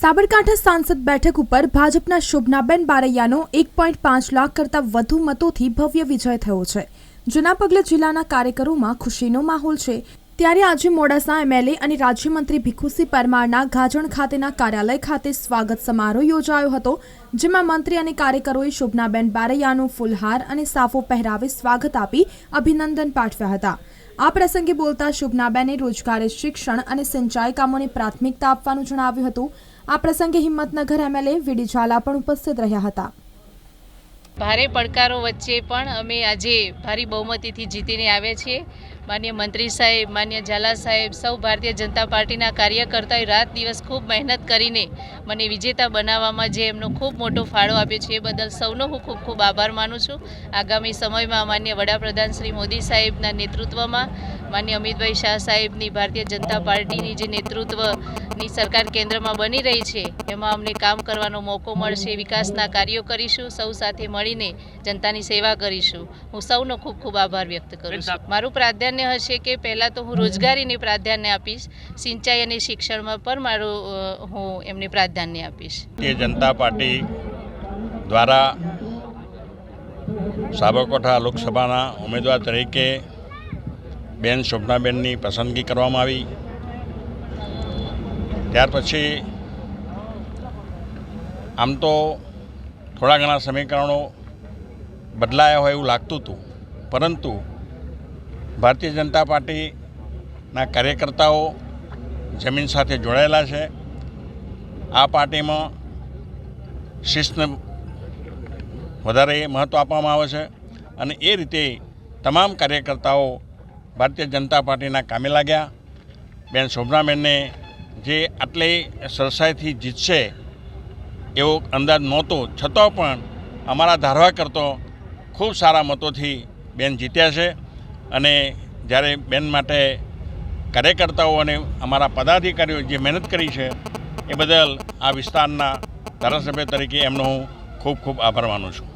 સાબરકાંઠા સાંસદ બેઠક ઉપર ભાજપના શોભનાબેન બારૈયાનો એક પોઈન્ટ પાંચ લાખ કરતાં વધુ મતોથી ભવ્ય વિજય થયો છે. જેના પગલે જિલ્લાના કાર્યકરોમાં ખુશીનો માહોલ છે. ત્યારે આજે મોડાસા એમએલએ અને રાજ્યમંત્રી ભીખુસિંહ પરમારના ગાજણ ખાતેના કાર્યાલય ખાતે સ્વાગત સમારોહ યોજાયો હતો, જેમાં મંત્રી અને કાર્યકરોએ શોભનાબેન બારૈયાનું ફૂલહાર અને સાફો પહેરાવી સ્વાગત આપી અભિનંદન પાઠવ્યા હતા. આ પ્રસંગે બોલતા શુભનાબેને રોજગારી શિક્ષણ અને સિંચાઈ કામોને પ્રાથમિકતા આપવાનું જણાવ્યું હતું. આ પ્રસંગે હિંમતનગર એમએલએ વીડી ઝાલા પણ ઉપસ્થિત રહ્યા હતા. ભારે પડકારો વચ્ચે પણ અમે આજે ભારી બહુમતીથી જીતીને આવ્યા છીએ. માન્ય મંત્રી સાહેબ, માન્ય ઝાલા સાહેબ, સૌ ભારતીય જનતા પાર્ટીના કાર્યકર્તાઓએ રાત દિવસ ખૂબ મહેનત કરીને મને વિજેતા બનાવવામાં જે એમનો ખૂબ મોટો ફાળો આપ્યો છે એ બદલ સૌનો હું ખૂબ ખૂબ આભાર માનું છું. આગામી સમયમાં માન્ય વડાપ્રધાન શ્રી મોદી સાહેબના નેતૃત્વમાં માન્ય અમિતભાઈ શાહ સાહેબની ભારતીય જનતા પાર્ટીની જે નેતૃત્વની સરકાર કેન્દ્રમાં બની રહી છે એમાં અમને કામ કરવાનો મોકો મળશે વિકાસના કાર્યો કરીશું સૌ સાથે મળીને જનતાની સેવા કરીશું. હું સૌનો ખૂબ ખૂબ આભાર વ્યક્ત કરું છું. મારું પ્રાધાન્ય હશે કે પહેલાં તો હું રોજગારીને પ્રાધાન્ય આપીશ સિંચાઈ અને શિક્ષણમાં પણ મારું હું એમને પ્રાધાન્ય આપીશ. જનતા પાર્ટી દ્વારા સાબરકોઠા લોકસભાના ઉમેદવાર તરીકે બેન શોભનાબેનની પસંદગી કરવામાં આવી. ત્યાર પછી આમ તો થોડા ઘણા સમીકરણો બદલાયા હોય એવું લાગતું હતું. પરંતુ ભારતીય જનતા પાર્ટીના કાર્યકર્તાઓ જમીન સાથે જોડાયેલા છે. આ પાર્ટીમાં શિસ્તને વધારે મહત્ત્વ આપવામાં આવે છે. અને એ રીતે તમામ કાર્યકર્તાઓ ભારતીય જનતા પાર્ટીના કામે લાગ્યા બેન શોભનાબેનને જે આટલી સરસાઈથી જીતશે એવો અંદાજ નહોતો. છતાં પણ અમારા ધારવા કરતો ખૂબ સારા મતોથી બેન જીત્યા છે અને જ્યારે બેન માટે કાર્યકર્તાઓ અને અમારા પદાધિકારીઓ જે મહેનત કરી છે એ બદલ આ વિસ્તારના ધારાસભ્ય તરીકે એમનો હું ખૂબ ખૂબ આભાર માનું છું.